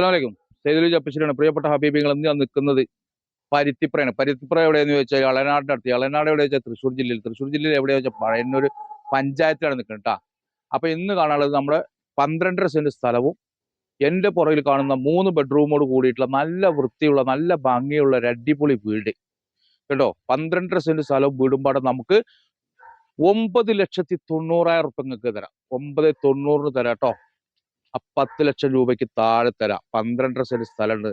അസ്സലാമലൈക്കും. സൈദുലി ചപ്പശ്ശേരിയാണ് പ്രിയപ്പെട്ട ഹബീബികൾ ഇന്ന് ഞാൻ നിൽക്കുന്നത് പരുത്തിപ്പുറയാണ്. പരുത്തിപ്പുറ എവിടെയെന്ന് ചോദിച്ചാൽ അടുത്ത്. ഇളനാട് എവിടെ വെച്ചാൽ? തൃശ്ശൂർ ജില്ലയിൽ. തൃശ്ശൂർ ജില്ലയിൽ എവിടെ വെച്ചാൽ? പഴയൊരു പഞ്ചായത്തിലാണ് നിൽക്കുന്നത് കേട്ടോ അപ്പോൾ ഇന്ന് കാണാനുള്ളത് നമ്മുടെ പന്ത്രണ്ടര സെന്റ് സ്ഥലവും എന്റെ പുറകിൽ കാണുന്ന മൂന്ന് ബെഡ്റൂമോട് കൂടിയിട്ടുള്ള നല്ല വൃത്തിയുള്ള നല്ല ഭംഗിയുള്ള ഒരു അടിപൊളി വീട്. കേട്ടോ? പന്ത്രണ്ടര സെന്റ് സ്ഥലവും വീടും പാടെ. നമുക്ക് ഒമ്പത് ലക്ഷത്തി തൊണ്ണൂറായിരം ഉറുപ്പ നിങ്ങൾക്ക് തരാം. ഒമ്പത് തൊണ്ണൂറിന് തരാം കേട്ടോ ആ പത്ത് ലക്ഷം രൂപയ്ക്ക് താഴെ തരാം. പന്ത്രണ്ടര സെന്റ് സ്ഥലമുണ്ട്.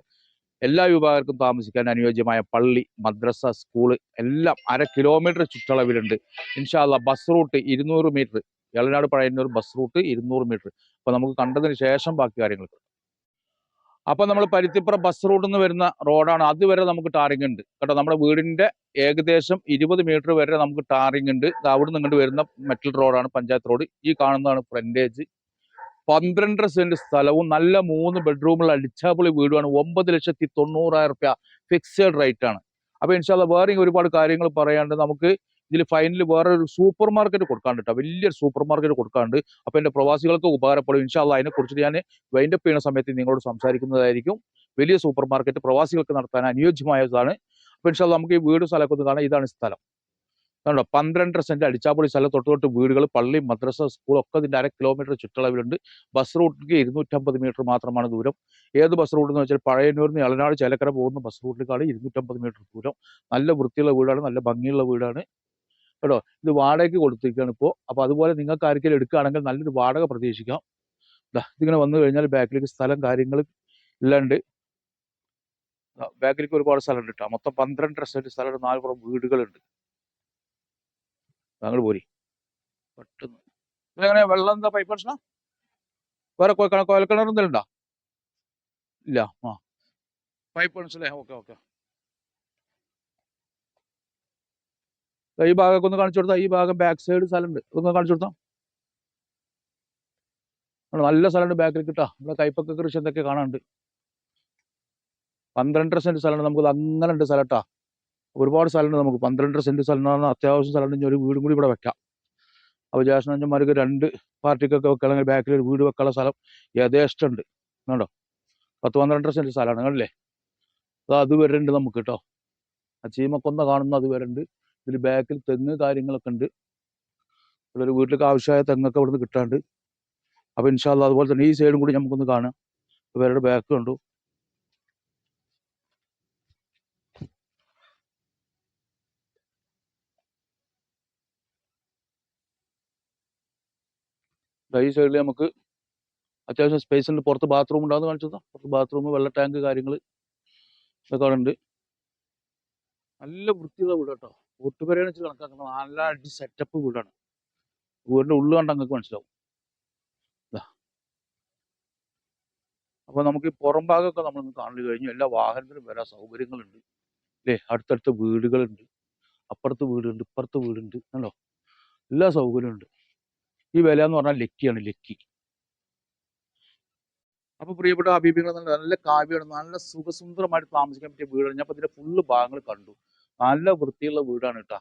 എല്ലാ വിഭാഗർക്കും താമസിക്കാൻ അനുയോജ്യമായ പള്ളി മദ്രസ സ്കൂൾ എല്ലാം അര കിലോമീറ്റർ ചുറ്റളവിലുണ്ട്. ഇൻഷാല്ല ബസ് റൂട്ട് ഇരുന്നൂറ് metre. Elanad Pazhayannur bus route ഇരുന്നൂറ് മീറ്റർ. അപ്പൊ നമുക്ക് കണ്ടതിന് ശേഷം ബാക്കി കാര്യങ്ങൾ അപ്പൊ നമ്മൾ പരുത്തിപ്പുറം ബസ് റൂട്ടിൽ നിന്ന് വരുന്ന റോഡാണ്. അതുവരെ നമുക്ക് ടാറിംഗ് ഉണ്ട്. കേട്ടോ നമ്മുടെ വീടിന്റെ ഏകദേശം ഇരുപത് മീറ്റർ വരെ നമുക്ക് ടാറിംഗ് ഉണ്ട്. അവിടെ നിന്ന് ഇങ്ങോട്ട് വരുന്ന മെറ്റൽ റോഡാണ് പഞ്ചായത്ത് റോഡ്. ഈ കാണുന്നതാണ് ഫ്രണ്ടേജ്. പന്ത്രണ്ടര സെന്റ് സ്ഥലവും നല്ല മൂന്ന് ബെഡ്റൂമുള്ള അടിച്ചാപ്പൊളി വീടുമാണ്. ഒമ്പത് ലക്ഷത്തി തൊണ്ണൂറായിരം റുപ്യ ഫിക്സഡ് റേറ്റ് ആണ്. അപ്പൊ ഇൻഷാല്ല വേറെ ഒരുപാട് കാര്യങ്ങൾ പറയാണ്ട് നമുക്ക് ഇതിൽ ഫൈനൽ വേറെ ഒരു സൂപ്പർ മാർക്കറ്റ് കൊടുക്കാണ്ട് കേട്ടോ വലിയൊരു സൂപ്പർ മാർക്കറ്റ് കൊടുക്കാണ്ട് അപ്പൊ എന്റെ പ്രവാസികൾക്ക് ഉപകാരപ്പെടും. ഇൻഷാല്ല അതിനെ കുറിച്ച് ഞാൻ വൈൻഡപ്പ് ചെയ്യുന്ന സമയത്ത് നിങ്ങളോട് സംസാരിക്കുന്നതായിരിക്കും. വലിയ സൂപ്പർ മാർക്കറ്റ് പ്രവാസികൾക്ക് നടത്താൻ അനുയോജ്യമായതാണ്. അപ്പൊ ഇൻഷാല്ല നമുക്ക് ഈ വീട് സ്ഥലമൊക്കെ കാണാം. ഇതാണ് സ്ഥലം. കണ്ടോ പന്ത്രണ്ടര സെന്റ് അടിച്ചാപ്പൊളി സ്ഥലം തൊട്ട് തൊട്ട് വീടുകൾ പള്ളി മദ്രസ സ്കൂൾ ഒക്കെ ഇതിന്റെ അര കിലോമീറ്റർ ചുറ്റളവിലുണ്ട്. ബസ് റൂട്ടിലേക്ക് ഇരുന്നൂറ്റമ്പത് മീറ്റർ മാത്രമാണ് ദൂരം. ഏത് ബസ് റൂട്ട് എന്ന് വെച്ചാൽ പഴയന്നൂരിൽ നിന്ന് ഇളനാട് ചേലക്കര പോകുന്ന ബസ് റൂട്ടിലേക്കാണ് ഇരുന്നൂറ്റമ്പത് മീറ്റർ ദൂരം. നല്ല വൃത്തിയുള്ള വീടാണ് നല്ല ഭംഗിയുള്ള വീടാണ്. കേട്ടോ? ഇത് വാടകയ്ക്ക് കൊടുത്തിരിക്കുകയാണ് ഇപ്പോൾ അപ്പോൾ അതുപോലെ നിങ്ങൾക്ക് ആർക്കെങ്കിലും എടുക്കുകയാണെങ്കിൽ നല്ലൊരു വാടക പ്രതീക്ഷിക്കാം. ഇതിങ്ങനെ വന്നു കഴിഞ്ഞാൽ ബാക്കിലേക്ക് സ്ഥലം കാര്യങ്ങൾ ഇല്ലാണ്ട് ബാക്കിലേക്ക് ഒരുപാട് സ്ഥലമുണ്ട് കേട്ടോ. മൊത്തം പന്ത്രണ്ടര സെന്റ് സ്ഥലമുണ്ട് നാല് പുറം വീടുകളുണ്ട്. ഞങ്ങൾ പോരി. പെട്ടെന്ന്. എങ്ങനെ വെള്ളം എന്താ പൈപ്പ് കണക്ഷനാ വേറെ കൊ- ക- കുഴൽക്കിണർ എന്തെങ്കിലും ഉണ്ടോ? ഇല്ല. ആ. പൈപ്പ് അല്ലേ ഓക്കെ ഓക്കെ. ഈ ഭാഗമൊക്കെ ഒന്ന് കാണിച്ചു കൊടുത്താൽ ഈ ഭാഗം ബാക്ക് സൈഡ് സ്ഥലമുണ്ട് ഒന്ന് കാണിച്ചു കൊടുത്താൽ നല്ല സ്ഥലമുണ്ട് ബാക്കിൽ കിട്ടാ നമ്മുടെ കൈപ്പൊക്കെ കൃഷി എന്തൊക്കെ കാണാനുണ്ട് പന്ത്രണ്ടര സെന്റ് സ്ഥലമുണ്ട് നമുക്ക് അങ്ങനെ ഉണ്ട് സ്ഥലം ട്ടാ. ഒരുപാട് സ്ഥലമുണ്ട് നമുക്ക്. പന്ത്രണ്ടര സെന്റ് സ്ഥലം എന്ന് പറഞ്ഞാൽ അത്യാവശ്യം സ്ഥലമുണ്ട്. ഇനി ഒരു വീടും കൂടി ഇവിടെ വെക്കാം. അപ്പോൾ ജാസ്നഞ്ചന്മാർക്ക് രണ്ട് പാർട്ടിക്കൊക്കെ വെക്കണമെങ്കിൽ ബാക്കിൽ ഒരു വീട് വെക്കാനുള്ള സ്ഥലം യഥേഷ്ടം ഉണ്ട് കണ്ടോ? പത്ത് പന്ത്രണ്ടര സെന്റ് സ്ഥലമാണ്. അല്ലേ അത് അത് വരുന്നുണ്ട് നമുക്ക് കേട്ടോ. ആ ചീമക്കൊന്ന കാണുന്ന അത് വരുന്നുണ്ട് ഇതിൽ ബാക്കിൽ തെങ്ങ് കാര്യങ്ങളൊക്കെ ഉണ്ട്. ഒരു വീട്ടിലേക്ക് ആവശ്യമായ തെങ്ങൊക്കെ ഇവിടുന്ന് കിട്ടാണ്ട്. അപ്പോൾ ഇൻഷാല്ല അതുപോലെ തന്നെ ഈ സൈഡും കൂടി നമുക്കൊന്ന് കാണാം. ഇവരുടെ ബാക്ക് കണ്ടു. ഈ സൈഡിൽ നമുക്ക് അത്യാവശ്യം ഉണ്ട്. പുറത്ത് ബാത്റൂം ഉണ്ടാകുന്ന തന്നെ? പുറത്ത് ബാത്റൂം വെള്ള ടാങ്ക് കാര്യങ്ങൾ ഇതൊക്കെ അവിടെ ഉണ്ട്. നല്ല വൃത്തിയുള്ള വീട് കേട്ടോ ഒട്ടുപേരെയാണ് വെച്ച് കണക്കാക്കുന്നത് നല്ല അടി സെറ്റപ്പ് വീടാണ്. വീടിന്റെ ഉള്ളു കണ്ട അങ്ങക്ക് മനസ്സിലാവും. ദാ. അപ്പൊ നമുക്ക് ഈ പുറം ഭാഗമൊക്കെ നമ്മൾ കാണൽ കഴിഞ്ഞു. എല്ലാ വാഹനത്തിലും വരാൻ സൗകര്യങ്ങളുണ്ട്. അല്ലേ അടുത്തടുത്ത വീടുകളുണ്ട്. അപ്പുറത്ത് വീടുണ്ട് ഇപ്പുറത്ത് വീടുണ്ട്. കണ്ടോ? എല്ലാ സൗകര്യമുണ്ട് ഈ വില എന്ന് പറഞ്ഞാൽ ലക്കിയാണ് ലക്കി. അപ്പൊ പ്രിയപ്പെട്ട ഹബീബികൾ നല്ല കാവ്യമാണ് നല്ല സുഖസുന്ദരമായിട്ട് താമസിക്കാൻ പറ്റിയ വീടാണ്. ഞാൻ അതിന്റെ ഫുള്ള് ഭാഗങ്ങൾ കണ്ടു. നല്ല വൃത്തിയുള്ള വീടാണ് കേട്ടാ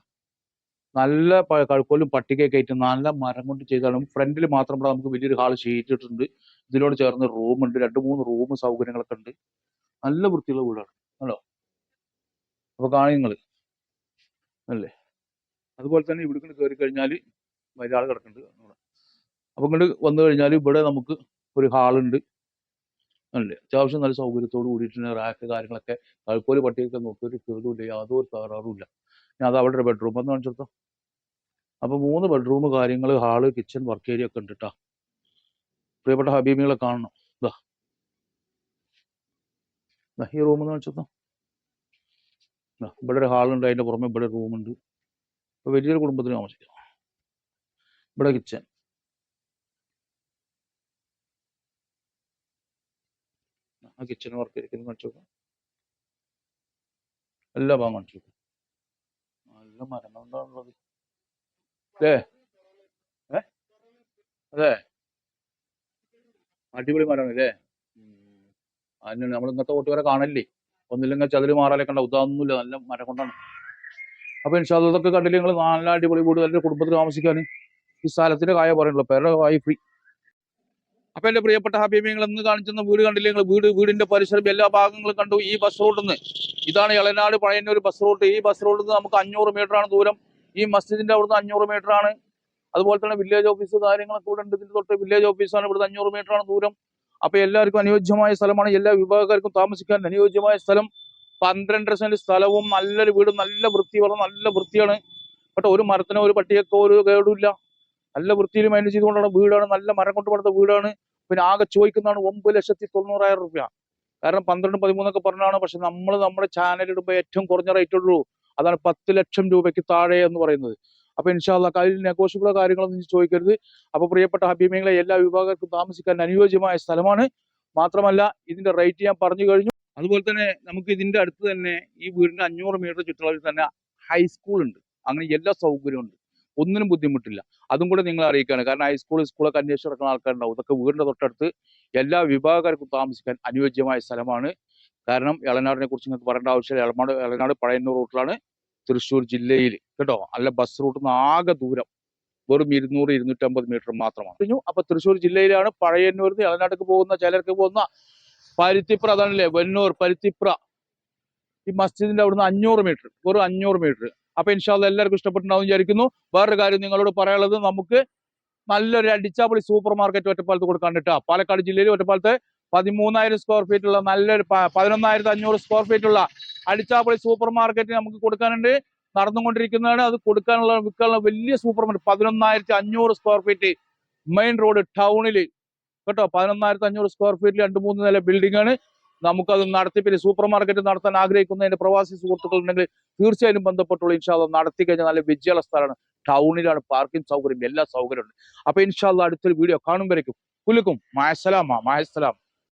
നല്ല കഴുക്കോലും പട്ടികയൊക്കെ ആയിട്ട് നല്ല മരം കൊണ്ട് ചെയ്താലും ഫ്രണ്ടിൽ മാത്രം ഇവിടെ നമുക്ക് വലിയൊരു ഹാൾ ചെയ്തിട്ടുണ്ട് ഇതിനോട് ചേർന്ന് റൂം ഉണ്ട്. രണ്ട് മൂന്ന് റൂം സൗകര്യങ്ങളൊക്കെ ഉണ്ട്. നല്ല വൃത്തിയുള്ള വീടാണ്. ഹലോ അപ്പൊ കാണുങ്ങൾ അല്ലേ? അതുപോലെ തന്നെ ഇവിടെ കയറി കഴിഞ്ഞാൽ മര്യാദ കിടക്കുന്നുണ്ട് അപ്പൊ ഇങ്ങോട്ട് വന്നു കഴിഞ്ഞാൽ ഇവിടെ നമുക്ക് ഒരു ഹാളുണ്ട് അല്ലേ? അത്യാവശ്യം നല്ല സൗകര്യത്തോട് കൂടിയിട്ടുണ്ട്. റാക്ക് കാര്യങ്ങളൊക്കെ താൽക്കോൽ പട്ടിയൊക്കെ നോക്കി ഒരു കേടുമില്ല യാതൊരു തകരാറും ഇല്ല. ഞാൻ അത് അവിടെ ഒരു ബെഡ്റൂം എന്ന് കാണിച്ചെടുത്തോ. അപ്പൊ മൂന്ന് ബെഡ്റൂം കാര്യങ്ങൾ ഹാൾ കിച്ചൺ വർക്ക് ഏരിയ ഒക്കെ ഉണ്ട് പ്രിയപ്പെട്ട ഹബീബികളെ കാണണം. ഇതാ ഈ റൂം എന്ന് കാണിച്ചെടുത്തോ. ഇവിടെ ഒരു ഹാളുണ്ട്. അതിന്റെ പുറമെ ഇവിടെ റൂമുണ്ട് അപ്പോൾ വലിയൊരു കുടുംബത്തിന് താമസിക്കാം. ഇവിടെ കിച്ചൺ കിച്ചൺ വർക്ക് ഇരിക്കുന്നത് കാണിച്ചു നോക്കാം എല്ലാ ഭാഗം കാണിച്ചു നോക്കാം നല്ല മരണം ഉണ്ടാണുള്ളത്. അല്ലേ ഏ? അതെ. അടിപൊളി മരമാണ് അല്ലേ അതിന് നമ്മൾ ഇന്നത്തെ കൂട്ടുകാരെ കാണല്ലേ? ഒന്നില്ലെങ്കിൽ ചതിൽ മാറാലൊക്കെ ഉണ്ടാവും. ഇതൊന്നുമില്ല നല്ല മരം കൊണ്ടാണ്. അപ്പൊ ഇൻഷാല്ല ഇതൊക്കെ കണ്ടില്ലെങ്കിൽ നിങ്ങൾ? നല്ല അടിപൊളി വീട് നല്ല കുടുംബത്തിൽ താമസിക്കാൻ. സ്ഥലത്തിന്റെ കായ പറയുള്ളൂ പേരുടെ കായ ഫ്രീ അപ്പൊ എന്റെ പ്രിയപ്പെട്ട ഹാബിബി നിങ്ങൾ ഇന്ന് കാണിച്ചെന്ന വീട് കണ്ടില്ലേ? നിങ്ങൾ വീട് വീടിന്റെ പരിസരം എല്ലാ ഭാഗങ്ങളും കണ്ടു. ഈ ബസ് റൂട്ടിൽ നിന്ന് ഇതാണ് ഇളനാട് പഴയന്നൂർ ബസ് റൂട്ട് ഈ ബസ് റൂട്ടിൽ നിന്ന് നമുക്ക് അഞ്ഞൂറ് മീറ്റർ ആണ് ദൂരം. ഈ മസ്ജിദിന്റെ അവിടുന്ന് അഞ്ഞൂറ് മീറ്റർ ആണ്. അതുപോലെ തന്നെ വില്ലേജ് ഓഫീസ് കാര്യങ്ങളൊക്കെ ഇവിടെ ഉണ്ട്. ഇതിന്റെ തൊട്ട് വില്ലേജ് ഓഫീസാണ് ഇവിടുന്ന് അഞ്ഞൂറ് മീറ്റർ ആണ് ദൂരം. അപ്പൊ എല്ലാവർക്കും അനുയോജ്യമായ സ്ഥലമാണ്. എല്ലാ വിഭാഗക്കാർക്കും താമസിക്കാൻ അനുയോജ്യമായ സ്ഥലം. പന്ത്രണ്ടര സെന്റ് സ്ഥലവും നല്ലൊരു വീടും നല്ല വൃത്തി വളരെ നല്ല വൃത്തിയാണ്. പക്ഷെ ഒരു മരത്തിനോ ഒരു പട്ടിയൊക്കെ ഒരു കേടുമില്ല നല്ല വൃത്തിയിൽ മൈൻഡ് ചെയ്തുകൊണ്ടാണ് വീടാണ് നല്ല മരം കൊണ്ട് പണിത വീടാണ്. പിന്നെ ആകെ ചോദിക്കുന്നതാണ് ഒമ്പത് ലക്ഷത്തി തൊണ്ണൂറായിരം റുപ്യ. കാരണം പന്ത്രണ്ട് പതിമൂന്നൊക്കെ പറഞ്ഞാണ് പക്ഷെ നമ്മൾ നമ്മുടെ ചാനൽ ഇടുമ്പോൾ ഏറ്റവും കുറഞ്ഞ റേറ്റ് ഉള്ളൂ. അതാണ് പത്ത് ലക്ഷം രൂപയ്ക്ക് താഴെ എന്ന് പറയുന്നത്. അപ്പൊ ഇൻഷാല്ല അതിൽ നെഗോഷ്യബിളോ കാര്യങ്ങളൊന്നും ചോദിക്കരുത്. അപ്പൊ പ്രിയപ്പെട്ട ഹബീബിങ്ങളെ എല്ലാ വിഭാഗർക്കും താമസിക്കാൻ അനുയോജ്യമായ സ്ഥലമാണ്. മാത്രമല്ല ഇതിന്റെ റേറ്റ് ഞാൻ പറഞ്ഞു കഴിഞ്ഞു. അതുപോലെ തന്നെ നമുക്ക് ഇതിന്റെ അടുത്ത് തന്നെ ഈ വീടിന്റെ അഞ്ഞൂറ് മീറ്റർ ചുറ്റളവിൽ തന്നെ ഹൈസ്കൂൾ ഉണ്ട്. അങ്ങനെ എല്ലാ സൗകര്യവും ഉണ്ട്. ഒന്നിനും ബുദ്ധിമുട്ടില്ല. അതും കൂടെ നിങ്ങൾ അറിയിക്കുകയാണ്. കാരണം ഹൈസ്കൂൾ സ്കൂളൊക്കെ അന്വേഷിച്ച് നടക്കുന്ന ആൾക്കാരുണ്ടാവും. ഇതൊക്കെ വീടിന്റെ തൊട്ടടുത്ത് എല്ലാ വിഭാഗക്കാർക്കും താമസിക്കാൻ അനുയോജ്യമായ സ്ഥലമാണ്. കാരണം ഇളനാടിനെ കുറിച്ച് നിങ്ങൾക്ക് പറയേണ്ട ആവശ്യമില്ല. ഇളനാട് ഇളനാട് പഴയന്നൂർ റൂട്ടിലാണ് തൃശ്ശൂർ ജില്ലയിൽ. കേട്ടോ? അല്ല ബസ് റൂട്ടിൽ നിന്ന് ആകെ ദൂരം. വെറും ഇരുന്നൂറ് ഇരുന്നൂറ്റമ്പത് മീറ്റർ മാത്രമാണ്. കഴിഞ്ഞു. അപ്പൊ തൃശ്ശൂർ ജില്ലയിലാണ് പഴയന്നൂരിൽ നിന്ന് ഇളനാട്ടിക്ക് പോകുന്ന ചിലർക്ക് പോകുന്ന പരുത്തിപ്ര അതാണല്ലേ? വെന്നൂർ പരുത്തിപ്ര. ഈ മസ്ജിദിന്റെ അവിടുന്ന് അഞ്ഞൂറ് മീറ്റർ വെറും അഞ്ഞൂറ് മീറ്റർ അപ്പൊ ഇൻഷാല്ല എല്ലാവർക്കും ഇഷ്ടപ്പെട്ടുണ്ടാവും വിചാരിക്കുന്നു. വേറൊരു കാര്യം നിങ്ങളോട് പറയാനുള്ളത് നമുക്ക് നല്ലൊരു അടിച്ചാപൊളി സൂപ്പർ മാർക്കറ്റ് ഒറ്റപ്പാലത്ത് കൊടുക്കാൻ കിട്ടുക പാലക്കാട് ജില്ലയിൽ ഒറ്റപ്പാലത്ത് പതിമൂന്നായിരം സ്ക്വയർ ഫീറ്റ് ഉള്ള നല്ലൊരു പതിനൊന്നായിരത്തി അഞ്ഞൂറ് സ്ക്വയർ ഫീറ്റ് ഉള്ള അടിച്ചാപ്പൊളി സൂപ്പർ മാർക്കറ്റ് നമുക്ക് കൊടുക്കാനുണ്ട്. നടന്നുകൊണ്ടിരിക്കുന്നതാണ്. അത് കൊടുക്കാനുള്ള വിൽക്കാനുള്ള വലിയ സൂപ്പർ മാർക്കറ്റ്. പതിനൊന്നായിരത്തി അഞ്ഞൂറ് സ്ക്വയർ ഫീറ്റ് മെയിൻ റോഡ് ടൗണിൽ കേട്ടോ പതിനൊന്നായിരത്തി അഞ്ഞൂറ് സ്ക്വയർ ഫീറ്റിൽ രണ്ട് മൂന്ന് നില ബിൽഡിംഗ് ആണ്. നമുക്കത് നടത്തിപ്പിന് സൂപ്പർ മാർക്കറ്റ് നടത്താൻ ആഗ്രഹിക്കുന്ന എന്റെ പ്രവാസി സുഹൃത്തുക്കൾ ഉണ്ടെങ്കിൽ തീർച്ചയായും ബന്ധപ്പെട്ടുള്ള ഇൻഷാല്ല നടത്തി കഴിഞ്ഞാൽ നല്ല വിജയമുള്ള സ്ഥലമാണ്. ടൗണിലാണ് പാർക്കിംഗ് സൗകര്യം എല്ലാ സൗകര്യമുണ്ട്. അപ്പൊ ഇൻഷാല്ല അടുത്തൊരു വീഡിയോ കാണുമ്പോഴേക്കും കുലുക്കും മായസലാമ മായസലാം.